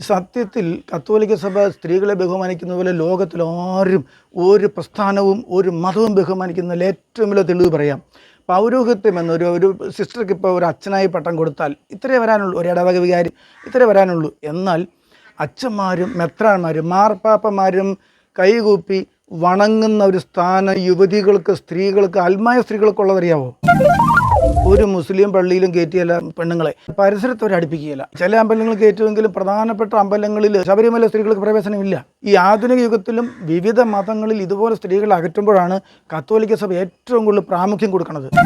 സത്യത്തിൽ കത്തോലിക്ക സഭ സ്ത്രീകളെ ബഹുമാനിക്കുന്ന പോലെ ലോകത്തിൽ ആരും ഒരു പ്രസ്ഥാനവും ഒരു മതവും ബഹുമാനിക്കുന്നതിൽ ഏറ്റവും വലിയ തെളിവ് പറയാം. പൗരോഹിത്യം എന്നൊരു ഒരു സിസ്റ്റർക്ക് ഇപ്പോൾ ഒരു അച്ഛനായി പട്ടം കൊടുത്താൽ ഇത്രേ വരാനുള്ളൂ ഒരു ഇടവക വികാരി ഇത്രേ വരാനുള്ളൂ. എന്നാൽ അച്ഛന്മാരും മെത്രാന്മാരും മാർപ്പാപ്പന്മാരും കൈകൂപ്പി വണങ്ങുന്ന ഒരു സ്ഥാനം യുവതികൾക്ക് സ്ത്രീകൾക്ക് ആത്മായ സ്ത്രീകൾക്കുള്ളതറിയാവോ? ഒരു മുസ്ലിം പള്ളിയിലും കയറ്റിയല്ല പെണ്ണുങ്ങളെ. പരിസരത്ത് അവർ അടുപ്പിക്കുകയില്ല. ചില അമ്പലങ്ങൾ കയറ്റുമെങ്കിലും പ്രധാനപ്പെട്ട അമ്പലങ്ങളിൽ ശബരിമല സ്ത്രീകൾക്ക് പ്രവേശനമില്ല. ഈ ആധുനിക യുഗത്തിലും വിവിധ മതങ്ങളിൽ ഇതുപോലെ സ്ത്രീകളെ അകറ്റുമ്പോഴാണ് കത്തോലിക്ക സഭ ഏറ്റവും കൂടുതൽ പ്രാമുഖ്യം കൊടുക്കുന്നത്. ഈ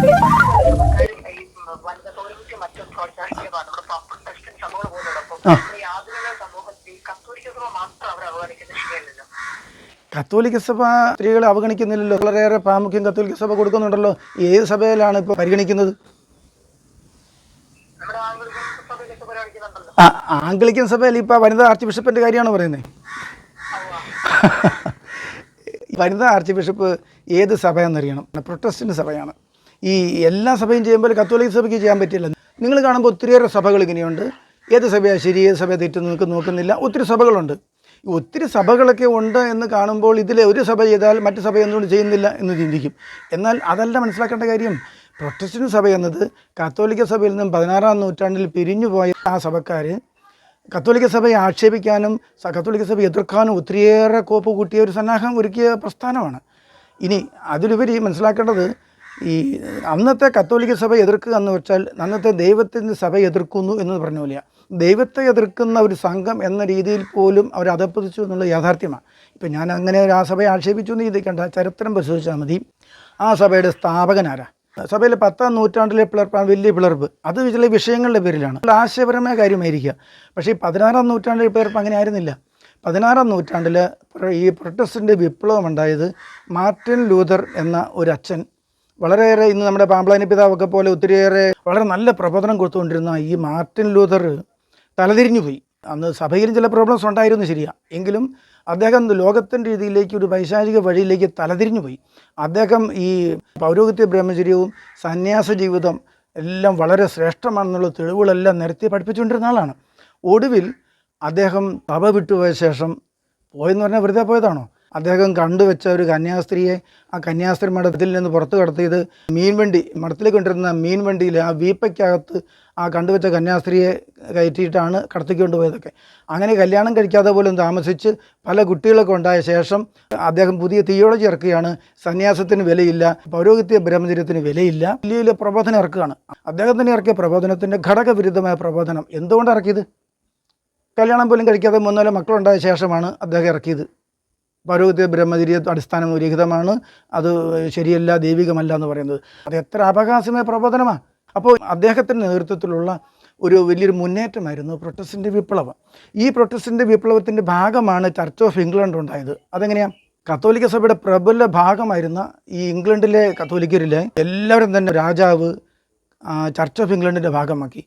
വനിതാ പൗരത്വം മറ്റും പ്രോത്സാഹിപ്പിക്കുന്നതാണ് നമ്മുടെ പപ്പൻ ടെസ്റ്റിൻ സമൂഹം പോലുള്ളപ്പോൾ ഈ ആധുനിക സമൂഹത്തിൽ ഈ കത്തോലിക്ക സഭ മാത്രം അവർ അവഗണിക്കുന്ന ശരിയല്ലല്ലോ കത്തോലിക്ക സഭ സ്ത്രീകളെ അവഗണിക്കുന്നില്ലല്ലോ. വളരെയേറെ പ്രാമുഖ്യം കത്തോലിക്ക സഭ കൊടുക്കുന്നുണ്ടല്ലോ. ഏത് സഭയിലാണ് ഇപ്പോൾ പരിഗണിക്കുന്നത്? ആ ആംഗ്ലിക്കൻ സഭയിൽ ഇപ്പോൾ വനിതാ ആർച്ച് ബിഷപ്പിന്റെ കാര്യമാണ് പറയുന്നത് വനിതാ ആർച്ച് ബിഷപ്പ് ഏത് സഭയെന്നറിയണം? പ്രൊട്ടസ്റ്റന്റ് സഭയാണ്. ഈ എല്ലാ സഭയും ചെയ്യുമ്പോൾ കത്തോലിക്ക സഭയ്ക്ക് ചെയ്യാൻ പറ്റില്ല. നിങ്ങൾ കാണുമ്പോൾ ഒത്തിരിയേറെ സഭകൾ ഇങ്ങനെയുണ്ട്. ഏത് സഭയാണ് ശരി ഏത് സഭ തെറ്റെന്ന് നിങ്ങൾക്ക് നോക്കുന്നില്ല. ഒത്തിരി സഭകളുണ്ട്. ഒത്തിരി സഭകളൊക്കെ ഉണ്ട് എന്ന് കാണുമ്പോൾ ഇതിലെ ഒരു സഭ ചെയ്താൽ മറ്റു സഭ എന്തുകൊണ്ട് ചെയ്യുന്നില്ല എന്ന് ചിന്തിക്കും. എന്നാൽ അതല്ല മനസ്സിലാക്കേണ്ട കാര്യം. പ്രൊട്ടസ്റ്റന്റ് സഭ എന്നത് കത്തോലിക്ക സഭയിൽ നിന്നും പതിനാറാം നൂറ്റാണ്ടിൽ പിരിഞ്ഞുപോയ ആ സഭക്കാർ കത്തോലിക്ക സഭയെ ആക്ഷേപിക്കാനും കത്തോലിക്ക സഭ എതിർക്കാനും ഒത്തിരിയേറെ കോപ്പ് കൂട്ടിയ ഒരു സന്നാഹം ഒരുക്കിയ പ്രസ്ഥാനമാണ്. ഇനി അതിലുപരി മനസ്സിലാക്കേണ്ടത് ഈ അന്നത്തെ കത്തോലിക്ക സഭ എതിർക്കുക എന്ന് വെച്ചാൽ അന്നത്തെ ദൈവത്തിന്റെ സഭ എതിർക്കുന്നു എന്ന് പറഞ്ഞ പോലെയാണ് ദൈവത്തെ എതിർക്കുന്ന ഒരു സംഘം എന്ന രീതിയിൽ പോലും അവർ അതപ്പതിച്ചു എന്നുള്ളത് യാഥാർത്ഥ്യമാണ് ഇപ്പം ഞാൻ അങ്ങനെ ആ സഭയെ ആക്ഷേപിച്ചു എന്ന് ചിന്തിക്കേണ്ട ചരിത്രം പരിശോധിച്ചാൽ മതി. ആ സഭയുടെ സ്ഥാപകനാരാ സഭയിലെ പത്താം നൂറ്റാണ്ടിലെ പിളർപ്പാണ് വലിയ പിളർപ്പ്. അത് ചില വിഷയങ്ങളുടെ പേരിലാണ്. ആശയപരമായ കാര്യമായിരിക്കുക പക്ഷേ ഈ പതിനാറാം നൂറ്റാണ്ടിലെ പിളർപ്പ് അങ്ങനെ ആയിരുന്നില്ല. പതിനാറാം നൂറ്റാണ്ടിൽ ഈ പ്രൊട്ടസ്റ്റിന്റെ വിപ്ലവം ഉണ്ടായത് മാർട്ടിൻ ലൂതർ എന്ന ഒരു അച്ഛൻ വളരെയേറെ ഇന്ന് നമ്മുടെ പാമ്പ്ലാനി പിതാവൊക്കെ പോലെ ഒത്തിരിയേറെ വളരെ നല്ല പ്രബോധനം കൊടുത്തുകൊണ്ടിരുന്ന ഈ മാർട്ടിൻ ലൂതർ തലതിരിഞ്ഞു പോയി. അന്ന് സഭയിലും ചില പ്രോബ്ലംസ് ഉണ്ടായിരുന്നു ശരിയാ. എങ്കിലും അദ്ദേഹം ലോകത്തിന്റെ രീതിയിലേക്ക് ഒരു വൈശാരിക വഴിയിലേക്ക് തലതിരിഞ്ഞു പോയി. അദ്ദേഹം ഈ പൗരോഹിത്യ ബ്രഹ്മചര്യവും സന്യാസ ജീവിതം എല്ലാം വളരെ ശ്രേഷ്ഠമാണെന്നുള്ള തെളിവുകളെല്ലാം നിരത്തി പഠിപ്പിച്ചുകൊണ്ടിരുന്ന ആളാണ്. ഒടുവിൽ അദ്ദേഹം സഭ വിട്ടുപോയ ശേഷം പോയെന്ന് പറഞ്ഞാൽ വെറുതെ പോയതാണോ? അദ്ദേഹം കണ്ടുവെച്ച ഒരു കന്യാസ്ത്രീയെ ആ കന്യാസ്ത്രീ മഠത്തിൽ നിന്ന് പുറത്തു കടത്തിയത് മീൻവണ്ടി മഠത്തിലേക്ക് കൊണ്ടിരുന്ന മീൻവണ്ടിയിൽ ആ വീപ്പയ്ക്കകത്ത് ആ കണ്ടുവെച്ച കന്യാസ്ത്രീയെ കയറ്റിയിട്ടാണ് കടത്തിക്കൊണ്ട് അങ്ങനെ കല്യാണം കഴിക്കാതെ പോലും താമസിച്ച് പല കുട്ടികളൊക്കെ ഉണ്ടായ ശേഷം അദ്ദേഹം പുതിയ തിയോളജി ഇറക്കുകയാണ്. സന്യാസത്തിന് വിലയില്ല പൗരോഹിത്യ ബ്രഹ്മചര്യത്തിന് വിലയില്ല വലിയ വലിയ പ്രബോധനം ഇറക്കുകയാണ്. അദ്ദേഹത്തിന് ഇറക്കിയ പ്രബോധനത്തിന്റെ ഘടകവിരുദ്ധമായ പ്രബോധനം. എന്തുകൊണ്ട് ഇറക്കിയത്? കല്യാണം പോലും കഴിക്കാതെ മൂന്നാൽ മക്കളുണ്ടായ ശേഷമാണ് അദ്ദേഹം ഇറക്കിയത്. പൗരോഹിത്യ ബ്രഹ്മചര്യ അടിസ്ഥാനം രഹിതമാണ്. അത് ശരിയല്ല ദൈവികമല്ല എന്ന് പറയുന്നത്. അത് എത്ര അപഹാസ്യമായ പ്രബോധനമാണ്. അപ്പോൾ അദ്ദേഹത്തിന്റെ നേതൃത്വത്തിലുള്ള ഒരു വലിയൊരു മുന്നേറ്റമായിരുന്നു പ്രൊട്ടസ്റ്റിന്റെ വിപ്ലവം. ഈ പ്രൊട്ടസ്റ്റിന്റെ വിപ്ലവത്തിന്റെ ഭാഗമാണ് ചർച്ച് ഓഫ് ഇംഗ്ലണ്ട് ഉണ്ടായത്. അതെങ്ങനെയാണ് കത്തോലിക്ക സഭയുടെ പ്രബല ഭാഗമായിരുന്ന ഈ ഇംഗ്ലണ്ടിലെ കത്തോലിക്കരിലെ എല്ലാവരും തന്നെ രാജാവ് ചർച്ച് ഓഫ് ഇംഗ്ലണ്ടിന്റെ ഭാഗമാക്കി.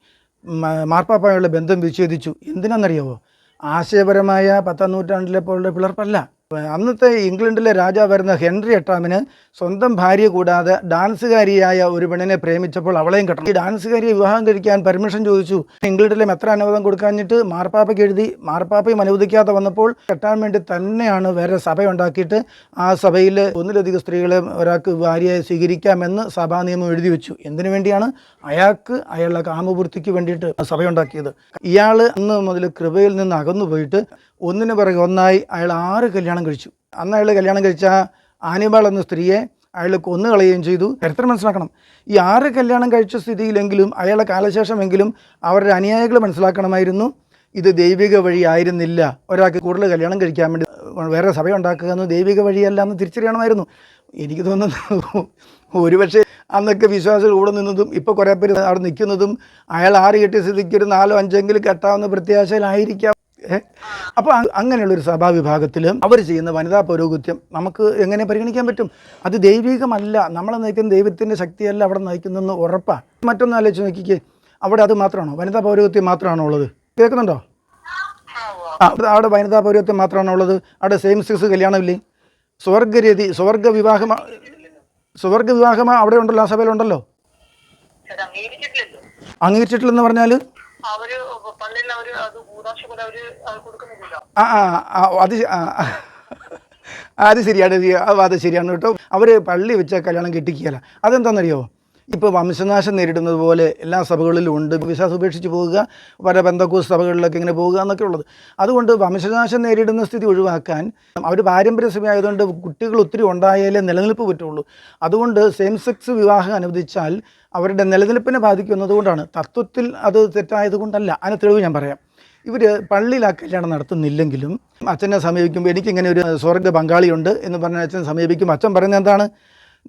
മാർപ്പാപ്പായുള്ള ബന്ധം വിച്ഛേദിച്ചു. എന്തിനാണെന്നറിയാവോ? ആശയപരമായ പത്താം നൂറ്റാണ്ടിലെ പോലുള്ള പിളർപ്പല്ല. അന്നത്തെ ഇംഗ്ലണ്ടിലെ രാജാവായിരുന്ന ഹെൻറി എട്ടാമിന് സ്വന്തം ഭാര്യ കൂടാതെ ഡാൻസുകാരിയായ ഒരു പെണ്ണിനെ പ്രേമിച്ചപ്പോൾ അവളെയും കെട്ടണം. ഈ ഡാൻസുകാരിയെ വിവാഹം കഴിക്കാൻ പെർമിഷൻ ചോദിച്ചു. ഇംഗ്ലണ്ടിലെ മെത്ര അനുവാദം കൊടുക്കാഞ്ഞിട്ട് മാർപ്പാപ്പയ്ക്ക് എഴുതി മാർപ്പാപ്പയും അനുവദിക്കാതെ വന്നപ്പോൾ കെട്ടാൻ വേണ്ടി തന്നെയാണ് വേറെ സഭ ഉണ്ടാക്കിയിട്ട് ആ സഭയിൽ ഒന്നിലധികം സ്ത്രീകളെ ഒരാൾക്ക് ഭാര്യയായി സ്വീകരിക്കാമെന്ന് സഭാ നിയമം എഴുതി വെച്ചു. എന്തിനു വേണ്ടിയാണ്? അയാൾക്ക് അയാളുടെ കാമപൂർത്തിക്ക് വേണ്ടിയിട്ട് സഭയുണ്ടാക്കിയത്. ഇയാൾ അന്ന് മുതൽ കൃപയിൽ നിന്ന് അകന്നു പോയിട്ട് ഒന്നിനു പിറകെ ഒന്നായി അയാൾ ആറ് കല്യാണം കഴിച്ചു. അന്ന് അയാൾ കല്യാണം കഴിച്ച ആനിബാൾ എന്ന സ്ത്രീയെ അയാൾ കൊന്നു കളയുകയും ചെയ്തു. ചരിത്രം മനസ്സിലാക്കണം. ഈ ആറ് കല്യാണം കഴിച്ച സ്ഥിതിയിലെങ്കിലും അയാളുടെ കാലശേഷമെങ്കിലും അവരുടെ അനുയായികൾ മനസ്സിലാക്കണമായിരുന്നു. ഇത് ദൈവിക വഴി ആയിരുന്നില്ല ഒരാൾക്ക് കൂടുതൽ കല്യാണം കഴിക്കാൻ വേണ്ടി വേറെ സഭ ഉണ്ടാക്കുക എന്ന് ദൈവിക വഴിയല്ല എന്ന് തിരിച്ചറിയണമായിരുന്നു. എനിക്ക് തോന്നുന്നു ഒരുപക്ഷെ അന്നൊക്കെ വിശ്വാസികൾ കൂടെ നിന്നതും ഇപ്പോൾ കുറേ പേര് അവിടെ നിൽക്കുന്നതും അയാൾ ആറ് കെട്ടിയ സ്ഥിതിക്ക് ഒരു നാലോ അഞ്ചെങ്കിലും കെട്ടാവുന്ന പ്രത്യാശയിലായിരിക്കാം? അപ്പോൾ അങ്ങനെയുള്ളൊരു സഭാവിഭാഗത്തിൽ അവർ ചെയ്യുന്ന വനിതാ പൗരോഗത്യം നമുക്ക് എങ്ങനെ പരിഗണിക്കാൻ പറ്റും? അത് ദൈവികമല്ല. നമ്മളെ നയിക്കുന്ന ദൈവത്തിന്റെ ശക്തിയല്ല അവിടെ നയിക്കുന്നതെന്ന് ഉറപ്പാണ്. മറ്റൊന്ന് ആലോചിച്ച് നോക്കിക്കേ. അവിടെ അത് മാത്രമാണോ? വനിതാ പൗരോഗത്യം മാത്രമാണോ ഉള്ളത്? കേൾക്കുന്നുണ്ടോ? ആ അവിടെ- വനിതാ പൗരോഗത്യം മാത്രമാണോ ഉള്ളത്? അവിടെ സെയിം സെക്സ് കല്യാണമില്ലേ? സ്വർഗരതി സ്വർഗ വിവാഹമാ സ്വർഗ വിവാഹമാ അവിടെ ഉണ്ടല്ലോ ആ സഭയിലുണ്ടല്ലോ? അംഗീകരിച്ചിട്ടില്ലെന്ന് പറഞ്ഞാൽ അവർ പള്ളിയിൽ അവർ അത് കൂതാശ പോലെ അവർ കൊടുക്കുന്നില്ല ആ അത്. അത് ശരിയാണ് ശരി. അത് ശരിയാണ് കേട്ടോ അവർ പള്ളി വെച്ച കല്യാണം കെട്ടിക്കുകയല്ല അതെന്താണെന്നറിയോ ഇപ്പോൾ വംശനാശം നേരിടുന്നത് പോലെ എല്ലാ സഭകളിലും ഉണ്ട്. വിശ്വാസം ഉപേക്ഷിച്ച് പോവുക പല ബന്ധക്കൂസ് സഭകളിലൊക്കെ ഇങ്ങനെ പോവുക എന്നൊക്കെ ഉള്ളത്. അതുകൊണ്ട് വംശനാശം നേരിടുന്ന സ്ഥിതി ഒഴിവാക്കാൻ അവർ പാരമ്പര്യ സഭയായതുകൊണ്ട് കുട്ടികൾ ഒത്തിരി ഉണ്ടായാലേ നിലനിൽപ്പ് പറ്റുള്ളൂ. അതുകൊണ്ട് സെയിം സെക്സ് വിവാഹം അനുവദിച്ചാൽ അവരുടെ നിലനിൽപ്പിനെ ബാധിക്കുന്നതുകൊണ്ടാണ്. തത്വത്തിൽ അത് തെറ്റായതുകൊണ്ടല്ല. അതിന് തെളിവ് ഞാൻ പറയാം. ഇവർ പള്ളിയിൽ ആ കല്യാണം നടത്തുന്നില്ലെങ്കിലും അച്ഛനെ സമീപിക്കുമ്പോൾ എനിക്കിങ്ങനെ ഒരു സ്വർഗ പങ്കാളിയുണ്ട് എന്ന് പറഞ്ഞ അച്ഛനെ സമീപിക്കും അച്ഛൻ പറയുന്നത് എന്താണ്?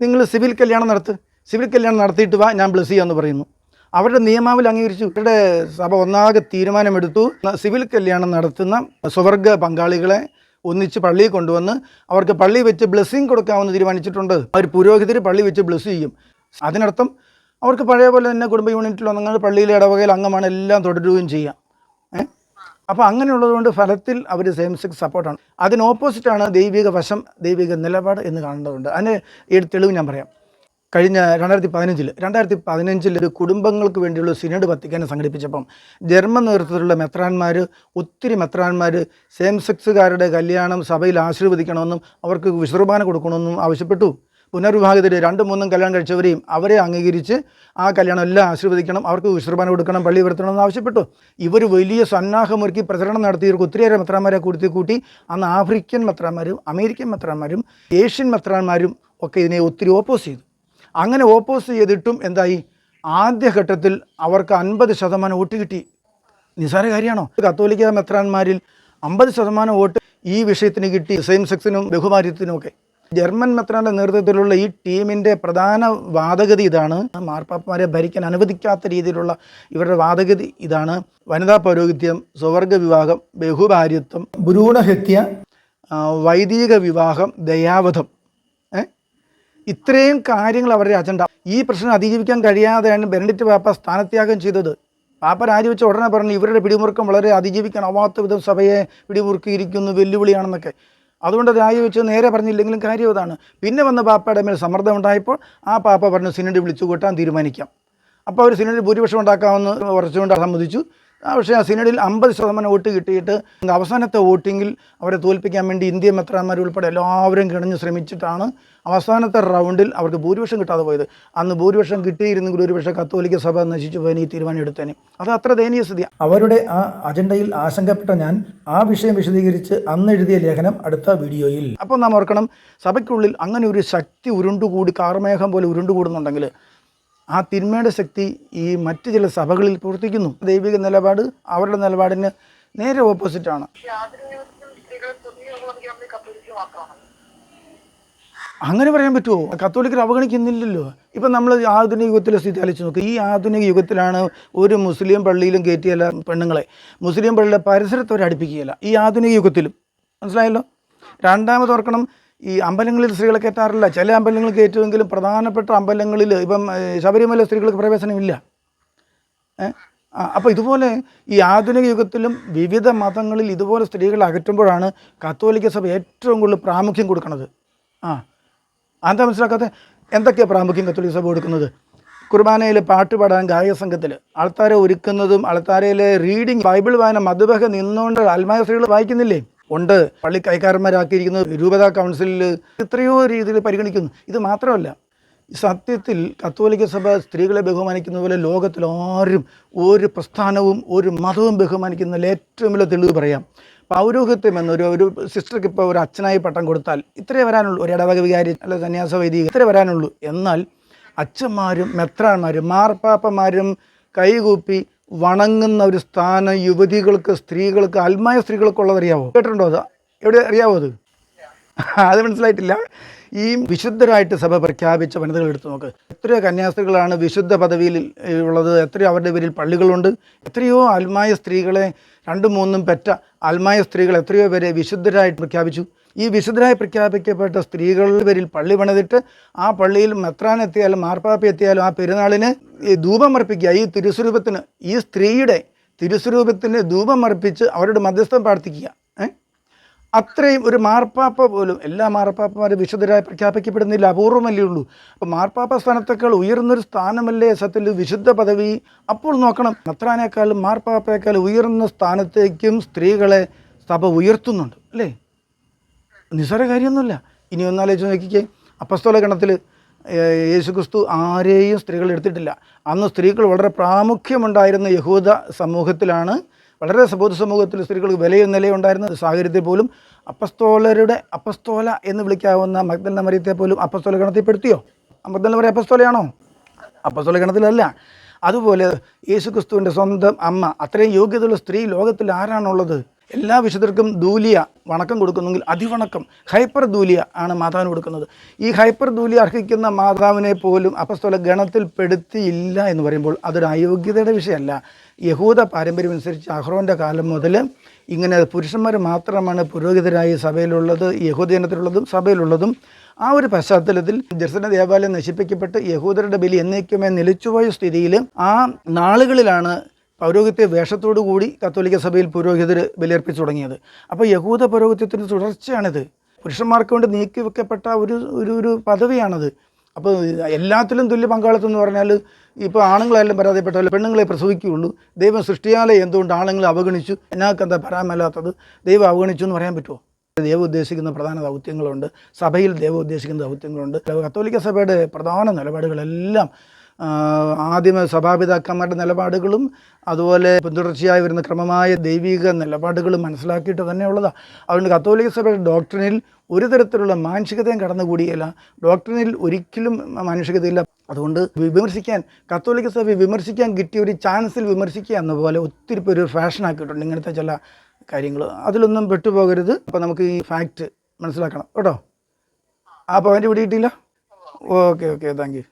നിങ്ങൾ സിവിൽ കല്യാണം നടത്ത്. സിവിൽ കല്യാണം നടത്തിയിട്ട് വാ ഞാൻ ബ്ലസ് ചെയ്യാമെന്ന് പറയുന്നു. അവരുടെ നിയമാവലി അംഗീകരിച്ചു. ഇവരുടെ സഭ ഒന്നാകെ തീരുമാനമെടുത്തു. സിവിൽ കല്യാണം നടത്തുന്ന സ്വവർഗ പങ്കാളികളെ ഒന്നിച്ച് പള്ളിയിൽ കൊണ്ടുവന്ന് അവർക്ക് പള്ളി വെച്ച് ബ്ലെസ്സിങ് കൊടുക്കാമെന്ന് തീരുമാനിച്ചിട്ടുണ്ട്. അവർ പുരോഹിതർ പള്ളി വെച്ച് ബ്ലസ് ചെയ്യും. അതിനർത്ഥം അവർക്ക് പഴയ പോലെ തന്നെ കുടുംബ യൂണിറ്റിലോ അങ്ങനെ പള്ളിയിലെ ഇടവകയിൽ അംഗമാണ് എല്ലാം തുടരുകയും ചെയ്യാം. ഏ? അപ്പോൾ അങ്ങനെയുള്ളതുകൊണ്ട് ഫലത്തിൽ അവർ സെയിം സെക്സ് സപ്പോർട്ടാണ്. അതിന് ഓപ്പോസിറ്റാണ് ദൈവിക വശം ദൈവിക നിലപാട് എന്ന് കാണേണ്ടതുണ്ട് അതിന് ഈ തെളിവ് ഞാൻ പറയാം. കഴിഞ്ഞ രണ്ടായിരത്തി പതിനഞ്ചിൽ രണ്ടായിരത്തി പതിനഞ്ചിൽ ഒരു കുടുംബങ്ങൾക്ക് വേണ്ടിയുള്ള സിനഡ് വത്തിക്കാനെ സംഘടിപ്പിച്ചപ്പം ജർമ്മൻ നേതൃത്വത്തിലുള്ള മെത്രാന്മാർ ഒത്തിരി മെത്രാന്മാർ സെയിം സെക്സുകാരുടെ കല്യാണം സഭയിൽ ആശീർവദിക്കണമെന്നും അവർക്ക് വിശ്രബാന കൊടുക്കണമെന്നും ആവശ്യപ്പെട്ടു. പുനർവിഭാഗത്തിൽ രണ്ടും മൂന്നും കല്യാണം കഴിച്ചവരെയും അവരെ അംഗീകരിച്ച് ആ കല്യാണം എല്ലാം ആശീർവദിക്കണം അവർക്ക് വിശ്രബാന കൊടുക്കണം പള്ളി വരുത്തണമെന്ന് ആവശ്യപ്പെട്ടു. ഇവർ വലിയ സന്നാഹമൊരുക്കി പ്രചരണം നടത്തി ഇവർക്ക് ഒത്തിരിയേറെ മെത്രാന്മാരെ കൂട്ടി കൂട്ടി അന്ന് ആഫ്രിക്കൻ മെത്രാന്മാരും അമേരിക്കൻ മെത്രാന്മാരും ഏഷ്യൻ മെത്രാന്മാരും ഒക്കെ ഇതിനെ ഒത്തിരി ഓപ്പോസ് ചെയ്തു. അങ്ങനെ ഓപ്പോസ് ചെയ്തിട്ടും എന്തായി? ആദ്യഘട്ടത്തിൽ അവർക്ക് അൻപത് ശതമാനം വോട്ട് കിട്ടി. നിസ്സാര കാര്യമാണോ? കത്തോലിക്ക മെത്രാന്മാരിൽ അമ്പത് ശതമാനം വോട്ട് ഈ വിഷയത്തിന് കിട്ടി. സെയിം സെക്സിനും ബഹുമാര്യത്തിനും ഒക്കെ. ജർമ്മൻ മെത്രാന്റെ നേതൃത്വത്തിലുള്ള ഈ ടീമിന്റെ പ്രധാന വാദഗതി ഇതാണ്. മാർപ്പാപ്പമാരെ ഭരിക്കാൻ അനുവദിക്കാത്ത രീതിയിലുള്ള ഇവരുടെ വാദഗതി ഇതാണ്. വനിതാ പൗരോഹിത്യം സ്വവർഗ വിവാഹം ബഹുഭാര്യത്വം ഭ്രൂണഹത്യ വൈദിക വിവാഹം ദയാവധം. ഇത്രയും കാര്യങ്ങൾ അവരുടെ അജണ്ട ഈ പ്രശ്നം അതിജീവിക്കാൻ കഴിയാതെയാണ് ബെനഡിറ്റ് പാപ്പ സ്ഥാനത്യാഗം ചെയ്തത്. പാപ്പ രാജിവെച്ച ഉടനെ പറഞ്ഞു ഇവരുടെ പിടിമുറുക്കം വളരെ അതിജീവിക്കാൻ ആവാത്ത വിധം സഭയെ പിടിമുറുക്കിയിരിക്കുന്നു വെല്ലുവിളിയാണെന്നൊക്കെ. അതുകൊണ്ട് രാജിവെച്ച് നേരെ പറഞ്ഞില്ലെങ്കിലും കാര്യം അതാണ്. പിന്നെ വന്ന പാപ്പയുടെ മേൽ സമ്മർദ്ദം ഉണ്ടായപ്പോൾ ആ പാപ്പ പറഞ്ഞു സിനഡ് വിളിച്ചു കൂട്ടാൻ തീരുമാനിക്കാം. അപ്പോൾ അവർ സിനഡ് ഭൂരിപക്ഷം ഉണ്ടാക്കാമെന്ന് ഉറച്ചുകൊണ്ട് സമ്മതിച്ചു. പക്ഷേ ആ സിനഡിൽ അമ്പത് ശതമാനം വോട്ട് കിട്ടിയിട്ട് അവസാനത്തെ വോട്ടിങ്ങിൽ അവരെ തോൽപ്പിക്കാൻ വേണ്ടി ഇന്ത്യൻ മെത്രാന്മാർ ഉൾപ്പെടെ എല്ലാവരും കിണഞ്ഞ് ശ്രമിച്ചിട്ടാണ് അവസാനത്തെ റൗണ്ടിൽ അവർക്ക് ഭൂരിപക്ഷം കിട്ടാതെ പോയത്. അന്ന് ഭൂരിപക്ഷം കിട്ടിയിരുന്നെങ്കിൽ ഒരുപക്ഷെ കത്തോലിക്ക സഭ നശിച്ചു പോകാൻ ഈ തീരുമാനം എടുത്തേനെ അത് അത്ര ദയനീയ സ്ഥിതി അവരുടെ ആ അജണ്ടയിൽ ആശങ്കപ്പെട്ട ഞാൻ ആ വിഷയം വിശദീകരിച്ച് അന്ന് എഴുതിയ ലേഖനം അടുത്ത വീഡിയോയിൽ. അപ്പോൾ നാം ഓർക്കണം സഭയ്ക്കുള്ളിൽ അങ്ങനെ ഒരു ശക്തി ഉരുണ്ടുകൂടി കാർമേഘം പോലെ ഉരുണ്ടുകൂടുന്നുണ്ടെങ്കിൽ ആ തിന്മയുടെ ശക്തി ഈ മറ്റ് ചില സഭകളിൽ പ്രവർത്തിക്കുന്നു. ദൈവിക നിലപാട് അവരുടെ നിലപാടിന് നേരെ ഓപ്പോസിറ്റാണ് അങ്ങനെ പറയാൻ പറ്റുമോ? കത്തോലിക്കർ അവഗണിക്കുന്നില്ലല്ലോ. ഇപ്പം നമ്മൾ ആധുനിക യുഗത്തിലെ സ്ഥിതി ആലോചിച്ച് നോക്കുക ഈ ആധുനിക യുഗത്തിലാണ് ഒരു മുസ്ലിം പള്ളിയിലും കയറ്റിയല്ല പെണ്ണുങ്ങളെ. മുസ്ലിം പള്ളിയുടെ പരിസരത്ത് അവർ അടുപ്പിക്കുകയില്ല. ഈ ആധുനിക യുഗത്തിലും. മനസ്സിലായല്ലോ? രണ്ടാമത് ഓർക്കണം ഈ അമ്പലങ്ങളിൽ സ്ത്രീകളെ കയറ്റാറില്ല. ചില അമ്പലങ്ങളിൽ കയറ്റുമെങ്കിലും പ്രധാനപ്പെട്ട അമ്പലങ്ങളിൽ ഇപ്പം ശബരിമല സ്ത്രീകൾക്ക് പ്രവേശനമില്ല. അപ്പോൾ ഇതുപോലെ ഈ ആധുനിക യുഗത്തിലും വിവിധ മതങ്ങളിൽ ഇതുപോലെ സ്ത്രീകളെ അകറ്റുമ്പോഴാണ് കത്തോലിക്ക സഭ ഏറ്റവും കൂടുതൽ പ്രാമുഖ്യം കൊടുക്കുന്നത്. ആ അതെന്താ മനസ്സിലാക്കാത്ത? എന്തൊക്കെയാണ് പ്രാമുഖ്യം കത്തോലിക്ക സഭ കൊടുക്കുന്നത്? കുർബാനയിൽ പാട്ട് പാടാൻ ഗായക സംഘത്തിൽ ആൾത്താരെ ഒരുക്കുന്നതും ആൾത്താരയിലെ റീഡിങ് ബൈബിൾ വായന മധുബഹ നിന്നുകൊണ്ട് ആത്മായ സ്ത്രീകൾ വായിക്കുന്നില്ലേ? ഉണ്ട്. പള്ളി കൈക്കാരന്മാരാക്കിയിരിക്കുന്നത് രൂപതാ കൗൺസിലിൽ എത്രയോ രീതിയിൽ പരിഗണിക്കുന്നു. ഇത് മാത്രമല്ല സത്യത്തിൽ കത്തോലിക്ക സഭ സ്ത്രീകളെ ബഹുമാനിക്കുന്ന പോലെ ലോകത്തിൽ ആരും ഒരു പ്രസ്ഥാനവും ഒരു മതവും ബഹുമാനിക്കുന്നതിൽ ഏറ്റവും വലിയ തെളിവ് പറയാം. പൗരോഹിത്യം എന്നൊരു ഒരു സിസ്റ്റർക്ക് ഇപ്പോൾ ഒരു അച്ഛനായി പട്ടം കൊടുത്താൽ ഇത്രേ വരാനുള്ളൂ. ഒരു ഇടവക വികാരി അല്ല സന്യാസ വൈദിക ഇത്രേ വരാനുള്ളൂ. എന്നാൽ അച്ഛന്മാരും മെത്രാന്മാരും മാർപ്പാപ്പന്മാരും കൈകൂപ്പി വണങ്ങുന്ന ഒരു സ്ഥാനം യുവതികൾക്ക് സ്ത്രീകൾക്ക് ആത്മായ സ്ത്രീകൾക്കുള്ളതറിയാവോ? കേട്ടിട്ടുണ്ടോ അത്? എവിടെ അറിയാവോ അത്? അത് മനസ്സിലായിട്ടില്ല. ഈ വിശുദ്ധരായിട്ട് സഭ പ്രഖ്യാപിച്ച വനിതകൾ എടുത്തു നോക്ക്. എത്രയോ കന്യാസ്ത്രീകളാണ് വിശുദ്ധ പദവിയിൽ ഉള്ളത്. എത്രയോ അവരുടെ പേരിൽ പള്ളികളുണ്ട്. എത്രയോ ആത്മായ സ്ത്രീകളെ രണ്ടും മൂന്നും പെറ്റ ആത്മായ സ്ത്രീകൾ എത്രയോ പേരെ വിശുദ്ധരായിട്ട് പ്രഖ്യാപിച്ചു. ഈ വിശുദ്ധരായി പ്രഖ്യാപിക്കപ്പെട്ട സ്ത്രീകളുടെ പേരിൽ പള്ളി പണിതിട്ട് ആ പള്ളിയിൽ മെത്രാൻ എത്തിയാലും മാർപ്പാപ്പ എത്തിയാലും ആ പെരുന്നാളിന് ഈ ധൂപമർപ്പിക്കുക ഈ തിരുസ്വരൂപത്തിന് ഈ സ്ത്രീയുടെ തിരുസ്വരൂപത്തിന് ധൂപമർപ്പിച്ച് അവരുടെ മധ്യസ്ഥം പ്രാർത്ഥിക്കുക. അത്രയും ഒരു മാർപ്പാപ്പ പോലും എല്ലാ മാർപ്പാപ്പമാരും വിശുദ്ധരായി പ്രഖ്യാപിക്കപ്പെടുന്നില്ല. അപൂർവമല്ലേ ഉള്ളൂ. അപ്പോൾ മാർപ്പാപ്പ സ്ഥാനത്തേക്കാൾ ഉയർന്നൊരു സ്ഥാനമല്ലേ സത്യത്തിൽ വിശുദ്ധ പദവി? അപ്പോൾ നോക്കണം. മെത്രാനേക്കാളും മാർപ്പാപ്പയേക്കാൾ ഉയർന്ന സ്ഥാനത്തേക്കും സ്ത്രീകളെ സഭ ഉയർത്തുന്നുണ്ട് അല്ലേ? നിസ്സാര കാര്യമൊന്നുമില്ല. ഇനി ഒന്നാലോചിച്ച് നോക്കിക്കേ. അപ്പസ്തോല ഗണത്തിൽ യേശു ക്രിസ്തു ആരെയും സ്ത്രീകൾ എടുത്തിട്ടില്ല. അന്ന് സ്ത്രീകൾ വളരെ പ്രാമുഖ്യമുണ്ടായിരുന്ന യഹൂദ സമൂഹത്തിലാണ് വളരെ സബോധ സമൂഹത്തിൽ സ്ത്രീകൾക്ക് വിലയും നിലയുണ്ടായിരുന്ന സാഹചര്യത്തിൽ പോലും അപ്പസ്തോലരുടെ അപ്പസ്തോല എന്ന് വിളിക്കാവുന്ന മഗ്ദല മറിയത്തെ പോലും അപ്പസ്തോല ഗണത്തിൽപ്പെടുത്തിയോ മഗ്ദല മറിയ അപ്പസ്തോലയാണോ? അപ്പസ്തോല ഗണത്തിലല്ല. അതുപോലെ യേശു ക്രിസ്തുവിന്റെ സ്വന്തം അമ്മ അത്രയും യോഗ്യതയുള്ള സ്ത്രീ ലോകത്തിൽ ആരാണുള്ളത്? എല്ലാ വിശുദ്ധർക്കും ദൂലിയ വണക്കം കൊടുക്കുന്നെങ്കിൽ അതിവണക്കം ഹൈപ്പർ ദൂലിയ ആണ് മാതാവിന് കൊടുക്കുന്നത്. ഈ ഹൈപ്പർ ദൂലിയ അർഹിക്കുന്ന മാതാവിനെ പോലും അപസ്തോല ഗണത്തിൽ പെടുത്തിയില്ല എന്ന് പറയുമ്പോൾ അതൊരു അയോഗ്യതയുടെ വിഷയമല്ല. യഹൂദ പാരമ്പര്യം അനുസരിച്ച് അഹ്റോന്റെ കാലം മുതൽ ഇങ്ങനെ പുരുഷന്മാർ മാത്രമാണ് പുരോഹിതരായി സഭയിലുള്ളത് യഹൂദജനത്തിലുള്ളതും സഭയിലുള്ളതും. ആ ഒരു പശ്ചാത്തലത്തിൽ ജെറുസലേം ദേവാലയം നശിപ്പിക്കപ്പെട്ട് യഹൂദരുടെ ബലി എന്നേക്കുമേ നിലച്ചുപോയ സ്ഥിതിയിൽ ആ നാളുകളിലാണ് പൗരോഹിത്യ വേഷത്തോടു കൂടി കത്തോലിക്ക സഭയിൽ പുരോഹിതർ ബലിയർപ്പിച്ചു തുടങ്ങിയത്. അപ്പോൾ യഹൂദ പൗരോഹിത്യത്തിന്റെ തുടർച്ചയാണിത്. പുരുഷന്മാർക്ക് വേണ്ടി നീക്കി വെക്കപ്പെട്ട ഒരു ഒരു ഒരു പദവിയാണത്. അപ്പോൾ എല്ലാത്തിലും തുല്യ പങ്കാളിത്തം എന്ന് പറഞ്ഞാൽ ഇപ്പോൾ ആണുങ്ങളെല്ലാം പരാതിപ്പെട്ടാലും പെണ്ണുങ്ങളെ പ്രസവിക്കുകയുള്ളൂ. ദൈവം സൃഷ്ടിയാലെ എന്തുകൊണ്ട് ആണുങ്ങളെ അവഗണിച്ചു? എന്നാൾക്ക് എന്താ പറയാമല്ലാത്തത് ദൈവം അവഗണിച്ചു എന്ന് പറയാൻ പറ്റുമോ? ദൈവം ഉദ്ദേശിക്കുന്ന പ്രധാന ദൗത്യങ്ങളുണ്ട്. സഭയിൽ ദൈവം ഉദ്ദേശിക്കുന്ന ദൗത്യങ്ങളുണ്ട്. കത്തോലിക്ക സഭയുടെ പ്രധാന നിലപാടുകളെല്ലാം ആ, ആദിമ സഭാപിതാക്കന്മാരുടെ നിലപാടുകളും അതുപോലെ പിന്തുടർച്ചയായി വരുന്ന ക്രമമായ ദൈവിക നിലപാടുകളും മനസ്സിലാക്കിയിട്ട് തന്നെയുള്ളതാണ് അതുകൊണ്ട് കത്തോലിക്ക സഭയുടെ ഡോക്ടറിനിൽ ഒരു തരത്തിലുള്ള മാനുഷികതയും കടന്നുകൂടിയല്ല. ഡോക്ടറിനിൽ ഒരിക്കലും മാനുഷികതയില്ല. അതുകൊണ്ട് വിമർശിക്കാൻ കത്തോലിക്ക സഭ വിമർശിക്കാൻ കിട്ടിയ ഒരു ചാൻസിൽ വിമർശിക്കുക എന്ന പോലെ ഒത്തിരി പേര് ഫാഷനാക്കിയിട്ടുണ്ട് ഇങ്ങനത്തെ ചില കാര്യങ്ങൾ അതിലൊന്നും പെട്ടുപോകരുത്. അപ്പോൾ നമുക്ക് ഈ ഫാക്റ്റ് മനസ്സിലാക്കണം. കേട്ടോ? ആ പോയിന്റ് പിടിയിട്ടില്ല ഓക്കെ ഓക്കെ താങ്ക് യു